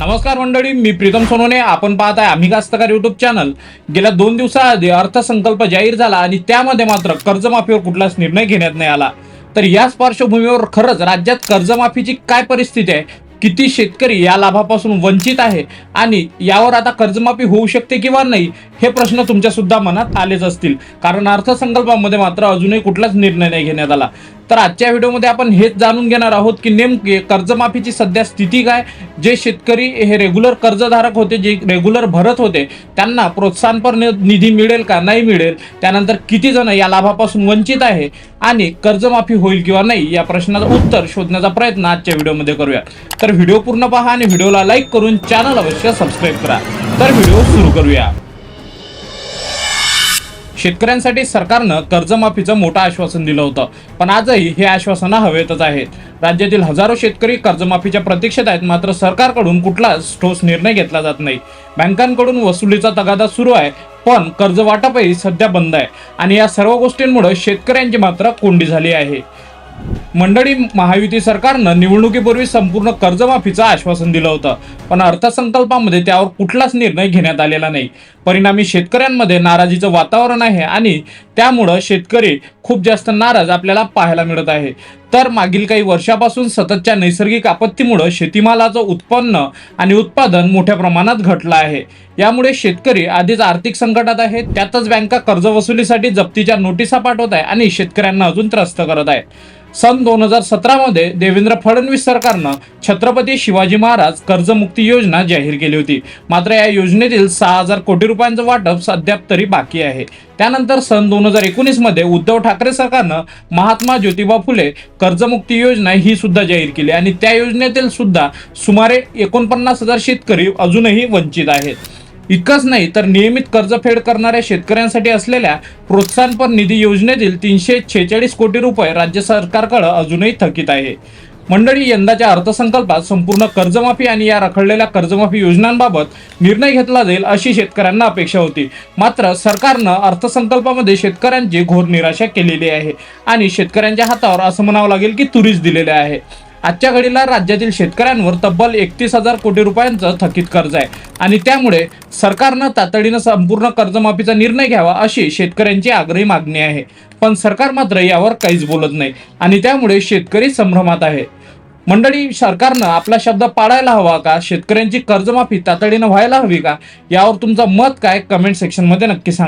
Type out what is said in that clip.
नमस्कार मंडळी मी प्रीतम सोनोने. आपण पाहत आहे आम्ही कास्तकार युट्यूब चॅनल गेल्या दोन दिवसाआधी अर्थसंकल्प जाहीर झाला आणि त्यामध्ये मात्र कर्जमाफीवर कुठलाच निर्णय घेण्यात नाही आला. तर याच पार्श्वभूमीवर खरंच राज्यात कर्जमाफीची काय परिस्थिती आहे? किती शेतकरी या लाभापासून वंचित आहे? आणि यावर आता कर्जमाफी होऊ शकते किंवा नाही हे प्रश्न तुमच्या सुद्धा मनात आलेच असतील. कारण अर्थसंकल्पामध्ये मात्र अजूनही कुठलाच निर्णय नाही घेण्यात आला. तर आजच्या व्हिडिओमध्ये आपण हेच जाणून घेणार आहोत की नेमके कर्जमाफीची सध्या स्थिती काय? जे शेतकरी हे रेग्युलर कर्जधारक होते जे रेग्युलर भरत होते त्यांना प्रोत्साहनपर निधी मिळेल का नाही मिळेल? त्यानंतर किती जण या लाभापासून वंचित आहे आणि कर्जमाफी होईल किंवा नाही या प्रश्नाचं उत्तर शोधण्याचा प्रयत्न आजच्या व्हिडिओमध्ये करूया तर व्हिडिओ पूर्ण पहा आणि व्हिडिओला लाईक करून चॅनल अवश्य सबस्क्राईब करा. तर व्हिडिओ सुरू करूया. शेतकऱ्यांसाठी सरकारनं कर्जमाफीचं मोठं आश्वासन दिलं होतं. पण आजही हे आश्वासनं हवेतच आहेत. राज्यातील हजारो शेतकरी कर्जमाफीच्या प्रतीक्षेत आहेत मात्र सरकारकडून कुठलाच ठोस निर्णय घेतला जात नाही. बँकांकडून वसुलीचा तगादा सुरू आहे पण कर्ज वाटपही सध्या बंद आहे. आणि या सर्व गोष्टींमुळे शेतकऱ्यांची मात्र कोंडी झाली आहे. मंडळी महायुती सरकारनं निवडणुकीपूर्वी संपूर्ण कर्जमाफीचं आश्वासन दिलं होतं. पण अर्थसंकल्पामध्ये त्यावर कुठलाच निर्णय घेण्यात आलेला नाही. परिणामी शेतकऱ्यांमध्ये नाराजीचं वातावरण आहे आणि त्यामुळं शेतकरी खूप जास्त नाराज आपल्याला पाहायला मिळत आहे. तर मागील काही वर्षापासून सततच्या नैसर्गिक आपत्तीमुळं शेतीमालाचं उत्पन्न आणि उत्पादन मोठ्या प्रमाणात घटलं आहे. यामुळे शेतकरी आधीच आर्थिक संकटात आहे त्यातच बँका कर्ज वसुलीसाठी जप्तीच्या नोटिसा पाठवत आहे आणि शेतकऱ्यांना अजून त्रस्त करत आहे सन दोन हजार सतरामध्ये देवेंद्र फडणवीस सरकारनं छत्रपती शिवाजी महाराज कर्जमुक्ती योजना जाहीर केली होती. मात्र या योजनेतील सहा हजार कोटी रुपयांचं वाटप अद्याप तरी बाकी आहे. त्यानंतर सन दोन हजार एकोणीसमध्ये उद्धव ठाकरे सरकारनं महात्मा ज्योतिबा फुले कर्जमुक्ती योजना ही सुद्धा जाहीर केली आणि त्या योजनेतील सुद्धा सुमारे एकोणपन्नास हजार शेतकरी अजूनही वंचित आहेत. इतकंच नाही तर नियमित कर्जफेड करणाऱ्या शेतकऱ्यांसाठी असलेल्या प्रोत्साहनपर निधी योजनेतील तीनशे छेचाळीस कोटी रुपये राज्य सरकारकडे अजूनही थकीत आहे. मंडळी यंदाच्या अर्थसंकल्पात संपूर्ण कर्जमाफी आणि या रखडलेल्या कर्जमाफी योजनांबाबत निर्णय घेतला जाईल अशी शेतकऱ्यांना अपेक्षा होती. मात्र सरकारनं अर्थसंकल्पामध्ये शेतकऱ्यांची घोर निराशा केलेली आहे आणि शेतकऱ्यांच्या हातावर असं म्हणावं लागेल की तुरीच दिलेले आहे. आजच्या घडीला राज्यातील शेतकऱ्यांवर तब्बल एकतीस हजार कोटी रुपयांचं थकीत कर्ज आहे. आणि त्यामुळे सरकारनं तातडीनं संपूर्ण कर्जमाफीचा निर्णय घ्यावा अशी शेतकऱ्यांची आग्रही मागणी आहे. पण सरकार मात्र यावर काहीच बोलत नाही आणि त्यामुळे शेतकरी संभ्रमात आहे. मंडळी सरकारनं आपला शब्द पाळायला हवा का? शेतकऱ्यांची कर्जमाफी तातडीनं व्हायला हवी का? यावर तुमचं मत काय? कमेंट सेक्शनमध्ये नक्की सांगा.